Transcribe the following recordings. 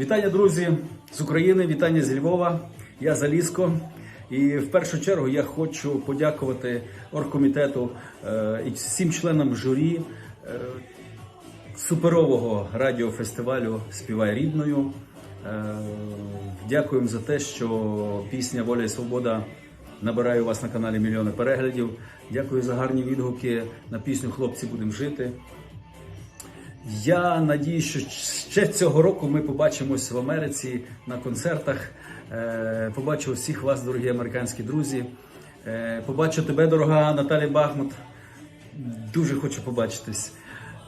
Вітання, друзі, з України, вітання з Львова. Я Залізко. І в першу чергу я хочу подякувати оргкомітету е, і всім членам журі е, суперового радіофестивалю Співай рідною. Е, Дякуємо за те, що пісня Воля і Свобода набирає у вас на каналі мільйони переглядів. Дякую за гарні відгуки на пісню Хлопці будемо жити. Я надіюсь, що ще цього року ми побачимось в Америці на концертах. Е, Побачу всіх вас, дорогі американські друзі. Е, Побачу тебе, дорога Наталі Бахмут. Дуже хочу побачитись.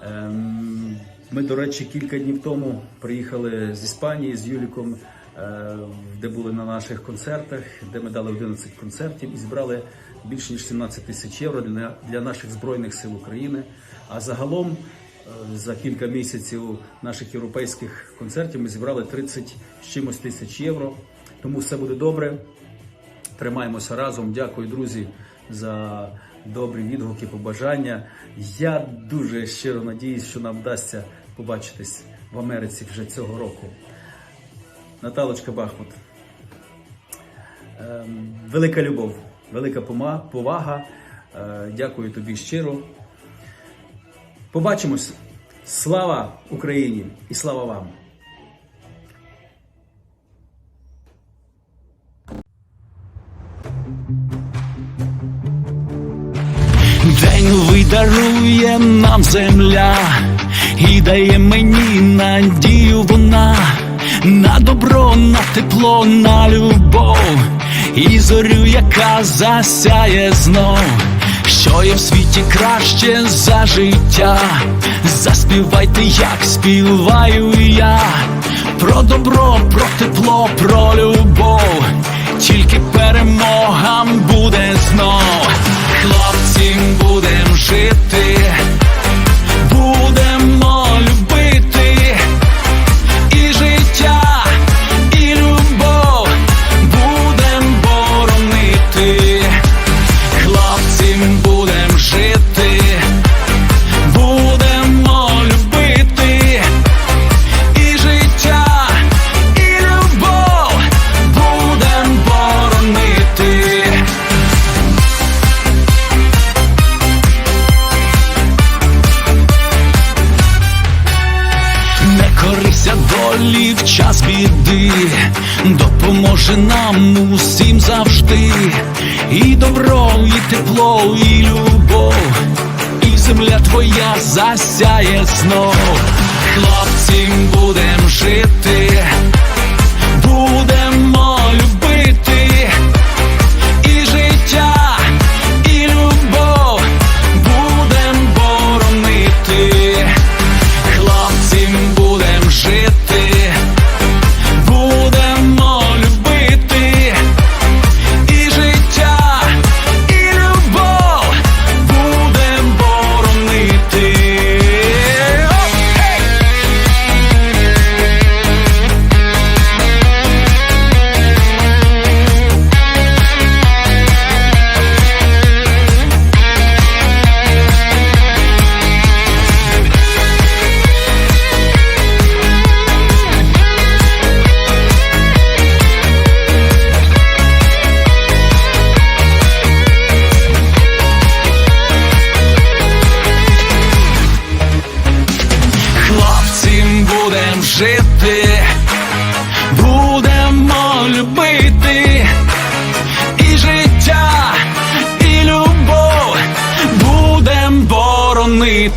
Ем, Ми, до речі, кілька днів тому приїхали з Іспанії з Юліком, е, де були на наших концертах, де ми дали 11 концертів і зібрали більше ніж 17 тисяч євро для, наших збройних сил України. А загалом за кілька місяців наших європейських концертів ми зібрали 30 з чимось тисяч євро. Тому все буде добре. Тримаємося разом. Дякую, друзі, за добрі відгуки, побажання. Я дуже щиро надіюсь, що нам вдасться побачитись в Америці вже цього року. Наталочка Бахмут. Ем, велика любов, велика повага. Е, Дякую тобі щиро. Побачимось. Слава Україні і слава вам! День новий дарує нам земля і дає мені надію вона на добро, на тепло, на любов і зорю, яка засяє знов, що є в світі краще за життя. Заспівайте, як співаю я, про добро, про тепло, про любов, тільки перемога долі в час біди, допоможе нам усім завжди. І добро, і тепло, і любов, і земля твоя засяє знов. Хлопці, будем жити,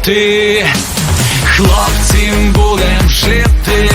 боронити. Хлопцям будем жити,